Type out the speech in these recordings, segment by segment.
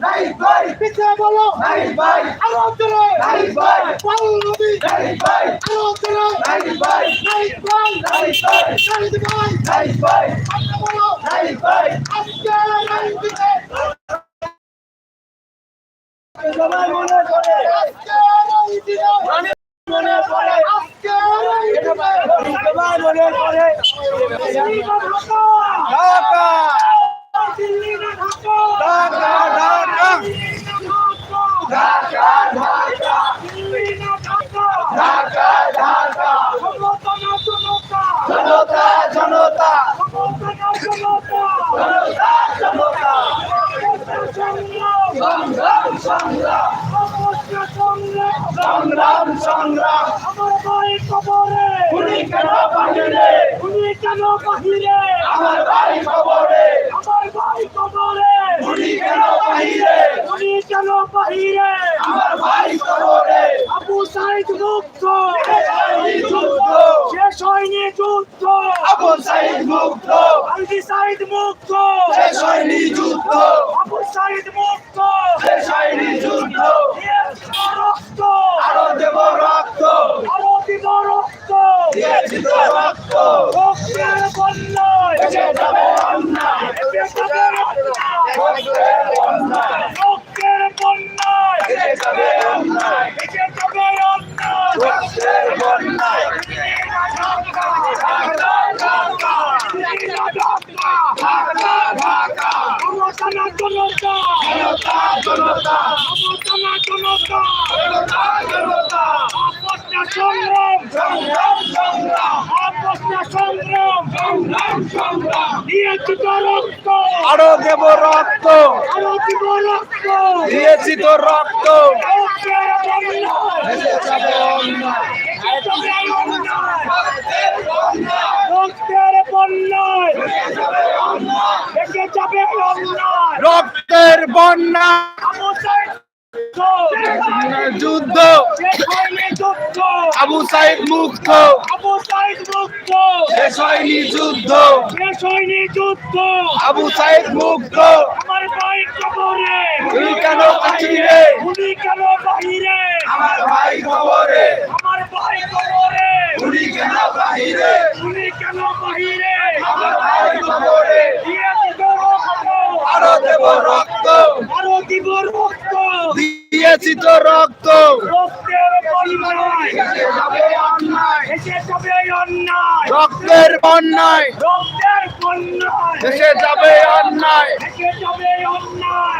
নাই ভাই পিছিয়ে বলো নাই ভাই আরও জোরে নাই ভাই পাল নদী নাই ভাই আরও জোরে নাই ভাই নাই ভাই নাই ভাই নাই ভাই নাই ভাই আমরা বলো নাই ভাই আজকে নাই দিতে সবাই মনে করে আজকে নাই দিতে মনে করে আজকে নাই দিতে সবাই মনে করে ঢাকা ঢাকা দিল্লি না ঢাকা ঢাকা ঢাকা দিল্লি না ঢাকা ঢাকা ঢাকা দিল্লি না ঢাকা ঢাকা ঢাকা ক্ষমতা না জনতা জনতা জনতা ক্ষমতা না জনতা জনতা জনতা সংগ্রাম সংগ্রাম সংগ্রাম সংগ্রাম আমার ভাই কবরে উনি কেন বাহিরে উনি কেন বাহিরে আমার ভাই খবরে আমার ভাই কবরে উনি কেন বাহিরে উনি কেন বাহিরে আমার ভাই খবরে আবু সাইদ মুক্ত যুদ্ধ শেষ হয়নি যুদ্ধ আবু সাইদ মুক্ত আলবি সাইদ মুক্ত শেষ হয়নি যুদ্ধ সাইদ মুক্ত। হয়নি যুদ্ধ। রক্ত। আরও দেব রক্ত। আরও দিব রক্ত। রক্ত। রক্তের বন্যায় এসে যাবে অন্যায় এসে যাবে অন্যায়। রক্তের বন্যায় রক্তের বন্যায় এসে যাবে অন্যায় এসে যাবে অন্যায় রক্তের বন্যায় ঢাকা ঢাকা ঢাকা ঢাকা জনতা। জনতা জনতা। জনতা। সংগ্রাম। সংগ্রাম সংগ্রাম। সংগ্রাম। দিয়েছি তো রক্ত। আরও দেব রক্ত। আরও দিব রক্ত। দিয়েছি তো রক্ত। যাবে অন্যায় রক্তের বন্যা। যুদ্ধ। আবু সাইদ মুক্ত। আবু সাইদ মুক্ত শেষ হয়নি যুদ্ধ। শেষ হয়নি যুদ্ধ আবু সাইদ মুক্ত। আমার ভাই কবরে তুই কেন বাহিরে উনি কেন বাহিরে? আমার ভাই খবরে আমার ভাই কবরে উনি কেন বাহিরে তুমি কেন বাহিরে আমার ভাই তো রক্ত আরও দেব রক্ত আরও দিব রক্ত দিয়েছি তো রক্ত। রক্তের বন্যায়। এসে যাবে অন্যায় রক্তের বন্যায়। রক্তের এসে যাবে অন্যায়।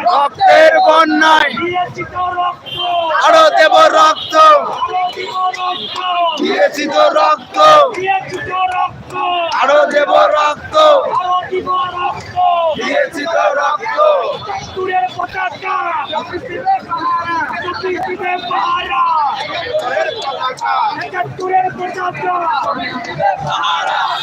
রক্তের বন্যায়। আরও দিব রক্ত। দিয়েছি তো রক্ত দিয়েছি তো রক্ত আরও দেব রক্ত আরও দিব রক্ত দিয়েছি তো রক্ত দূরের পতাকা চব্বিশে পাহারা একাত্তরের পতাকা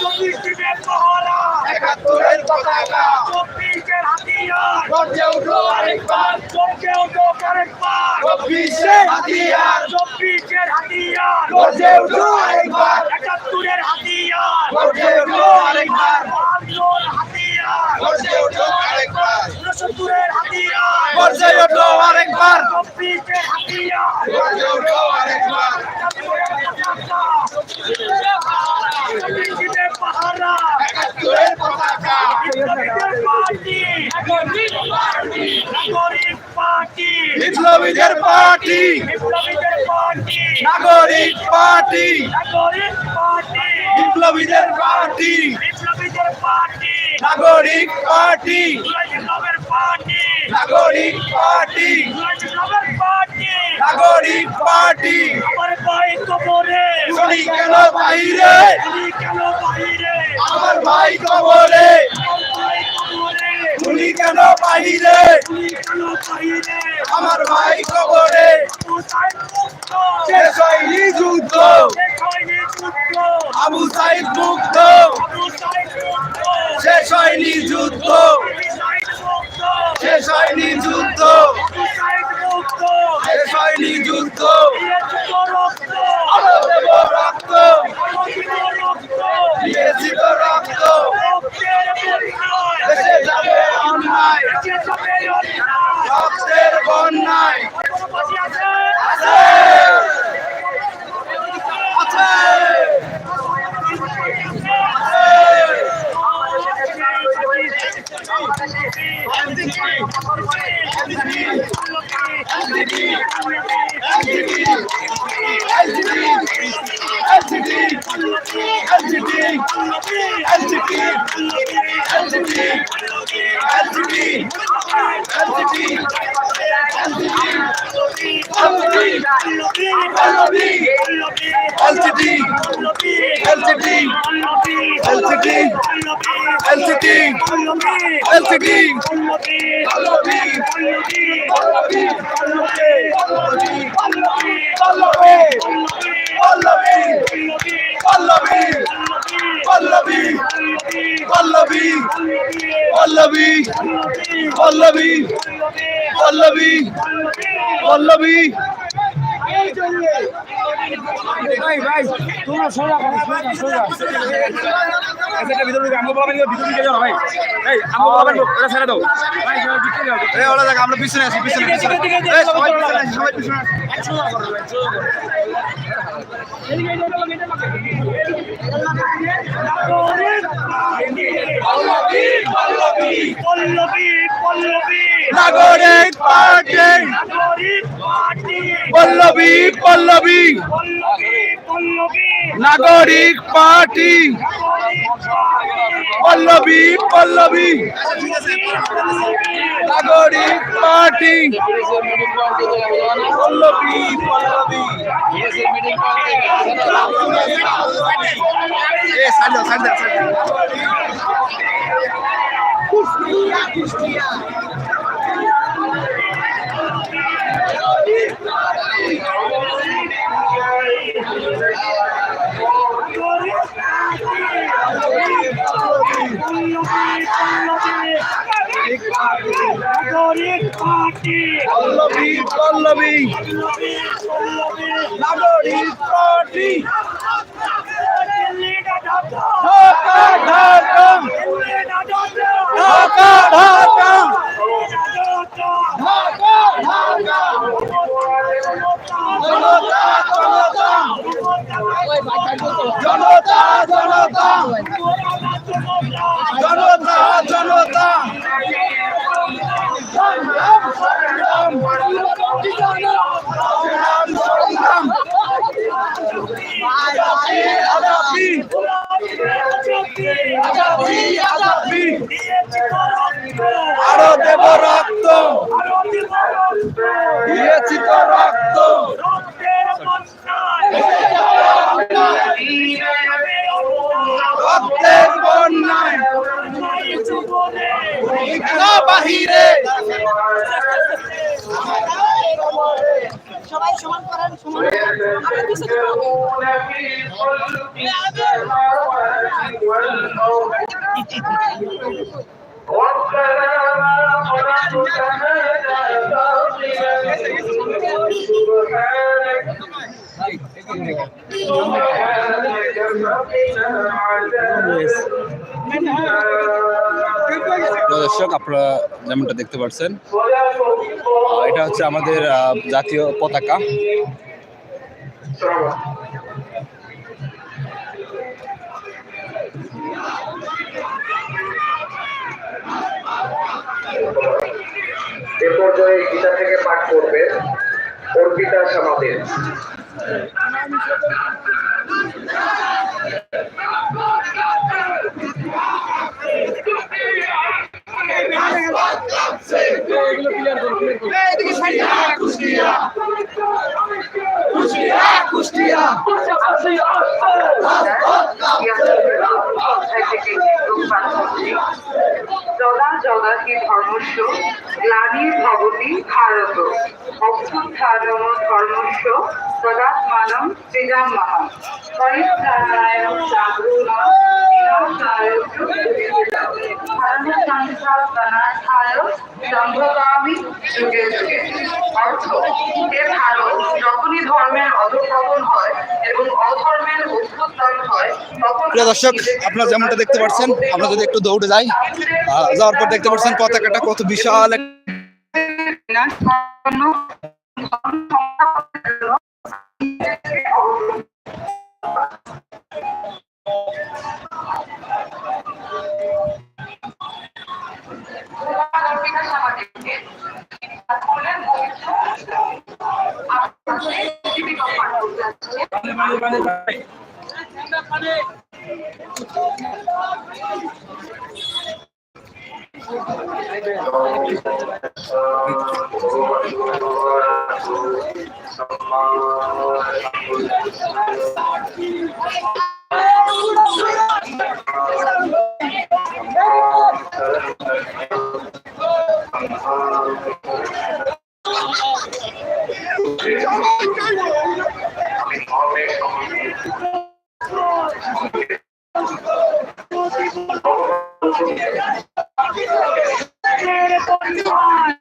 চব্বিশে পাহারা একাত্তরের পতাকা চব্বিশের হাতিয়ার গর্জে উঠো আরেকবার। চমকে উঠো আরেকবার। চব্বিশে হাতিয়ার। চব্বিশের হাতিয়ার। গর্জে উঠো আরেকবার। একাত্তরের হাতিয়ার। গর্জে উঠো আরেকবার বাহান্নর হাতিয়ার গর্জে উঠো আরেকবার উনসত্তরের হাতিয়ার গর্জে উঠো আরেকবার চব্বিশের হাতিয়ার গর্জে উঠো আরেকবার চব্বিশে পাহারা একাত্তরের পতাকা বিপ্লবীদের পার্টি নাগরিক পার্টি বিপ্লবীদের পার্টি। নাগরিক পার্টি। বিপ্লবীদের party. Nagorik party. Nagorik party. Nagorik party. আমার ভাই কবরে আমার ভাই কবরে। উনি কেন উনি আমার ভাই কবরে। শেষ হয়নি যুদ্ধ। আবু সাইদ মুক্ত। শেষ হয়নি যুদ্ধ। শেষ হয়নি যুদ্ধ। শেষ হয়নি যুদ্ধ। LTD, LTD, LTD, Pallavi Pallabi Pallabi Pallabi Pallabi Pallavi ভাই ভাই তোমরা সোজা করো সোজা সোজা। আচ্ছা ভিতরে ঢুকে আমগো বলা ভিতরে ঢুকে যাও ভাই। এই আমগো বলা এটা ছেড়ে দাও। ভাই সবাই ভিতরে যাও এই ওরা দেখ আমরা পিছনে আছি পিছনে পিছনে এই সবাই পিছনে আছি সবাই পিছনে আছি। Pallavi Pallabi Nagorik party Nagorik party Pallabi Pallabi Pallabi Pallabi. Nagorik party. Pallabi Pallabi. Nagorik party. Pallabi Pallabi. এ side side side Nagorik party Pallabi Pallabi. Nagorik party. Dhaka Dhaka. দেব রক্ত। দিয়েছি তো রক্ত। রক্তের বন্যায়। বাহিরে। সবাই সমান করেন সমান আমরা। দর্শক আপনারা যেমনটা দেখতে পাচ্ছেন এটা হচ্ছে আমাদের জাতীয় পতাকা। পর্যায়ে গীতা থেকে পাঠ করবেন। অর্পিতা সমাদের যদা যদা হি ধর্মস্য গ্লানির ভবতি ভারত। অভ্যুত্থানম ধর্মস্য তদাত্মানম সৃজাম্যহম পরিত্রাণায় সংসার বিনাশায় ধর্মসংস্থাপনার্থায় সম্ভগামী যুগে যুগে। অর্থ এ ভারত যখনই ধর্মের অধঃপতন হয় এবং অধর্মের হয় তখন প্রিয় দর্শক আপনারা যেমনটা দেখতে পাচ্ছেন আমরা যদি একটু দৌড়ে যাই যাওয়ার পর দেখতে পাচ্ছেন পতাকাটা কত বিশাল পানি পানি আস্তে আস্তে আস্তে